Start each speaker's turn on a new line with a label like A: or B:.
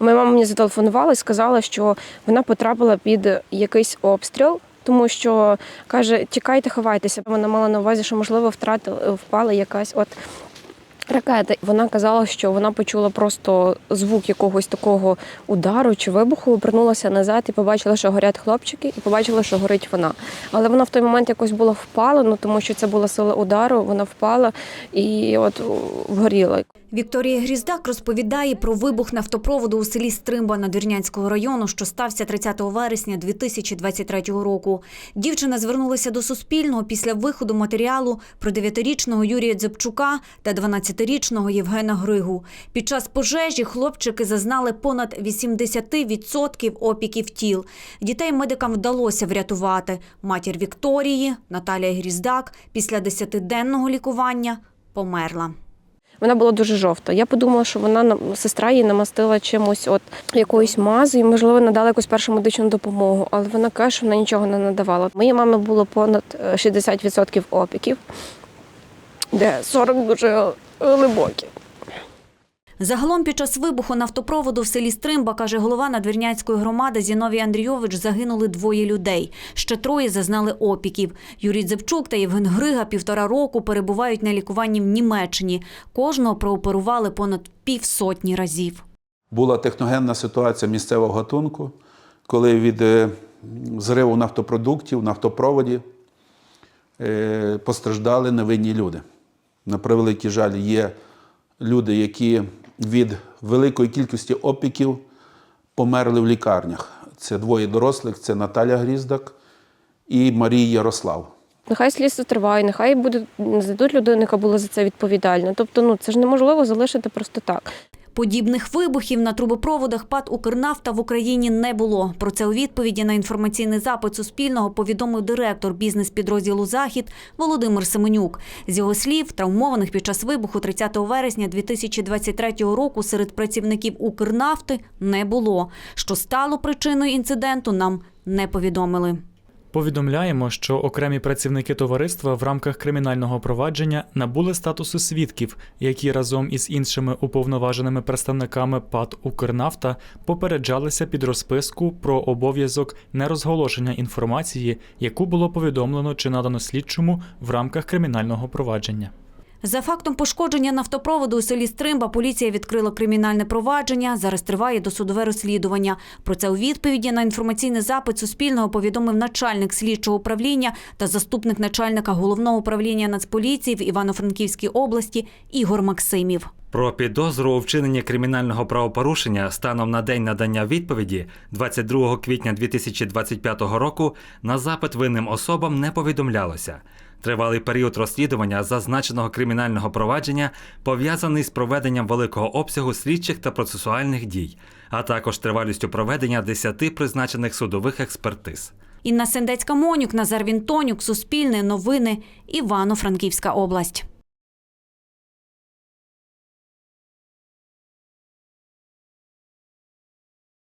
A: Моя мама мені зателефонувала і сказала, що вона потрапила під якийсь обстріл. Тому що каже, тікайте, ховайтеся. Вона мала на увазі, що можливо втратила впала якась от ракета. Вона казала, що вона почула просто звук якогось такого удару чи вибуху, обернулася назад і побачила, що горять хлопчики, і побачила, що горить вона. Але вона в той момент якось була впала, ну тому що це була сила удару. Вона впала і от вгоріла.
B: Вікторія Гріздак розповідає про вибух нафтопроводу у селі Стримба Надвірнянського району, що стався 30 вересня 2023 року. Дівчина звернулася до Суспільного після виходу матеріалу про 9-річного Юрія Дзепчука та 12-річного Євгена Григу. Під час пожежі хлопчики зазнали понад 80% опіків тіл. Дітей медикам вдалося врятувати. Матір Вікторії Наталія Гріздак після 10-денного лікування померла.
A: Вона була дуже жовта. Я подумала, що вона сестра її намастила чимось, от якоюсь мазою, можливо, надала якусь першу медичну допомогу. Але вона каже, що вона нічого не надавала. Моїй мами було понад е, 60% опіків, де 40 дуже е, глибокі.
B: Загалом під час вибуху нафтопроводу в селі Стримба, каже голова Надвірнянської громади Зіновій Андрійович, загинули двоє людей. Ще троє зазнали опіків. Юрій Дзевчук та Євген Грига півтора року перебувають на лікуванні в Німеччині. Кожного прооперували понад півсотні разів.
C: Була техногенна ситуація місцевого гатунку, коли від е, зриву нафтопродуктів, нафтопроводів е, постраждали невинні люди. На превеликий жаль, є люди, які від великої кількості опіків померли в лікарнях. Це двоє дорослих, це Наталя Гріздак і Марія Ярослав.
A: Нехай слідство триває, нехай буде знайдуть людину, яка була за це відповідальна. Тобто, ну це ж неможливо залишити просто так.
B: Подібних вибухів на трубопроводах ПАД «Укрнафта» в Україні не було. Про це у відповіді на інформаційний запит Суспільного повідомив директор бізнес-підрозділу «Захід» Володимир Семенюк. З його слів, травмованих під час вибуху 30 вересня 2023 року серед працівників «Укрнафти» не було. Що стало причиною інциденту, нам не повідомили.
D: Повідомляємо, що окремі працівники товариства в рамках кримінального провадження набули статусу свідків, які разом із іншими уповноваженими представниками ПАТ «Укрнафта» попереджалися під розписку про обов'язок нерозголошення інформації, яку було повідомлено чи надано слідчому в рамках кримінального провадження.
B: За фактом пошкодження нафтопроводу у селі Стримба поліція відкрила кримінальне провадження. Зараз триває досудове розслідування. Про це у відповіді на інформаційний запит Суспільного повідомив начальник слідчого управління та заступник начальника головного управління Нацполіції в Івано-Франківській області Ігор Максимів.
E: Про підозру у вчиненні кримінального правопорушення станом на день надання відповіді 22 квітня 2025 року на запит винним особам не повідомлялося. Тривалий період розслідування зазначеного кримінального провадження пов'язаний з проведенням великого обсягу слідчих та процесуальних дій, а також тривалістю проведення 10 призначених судових експертиз.
B: Інна Сендецька Монюк, Назар Вінтонюк, Суспільне, Новини, Івано-Франківська область.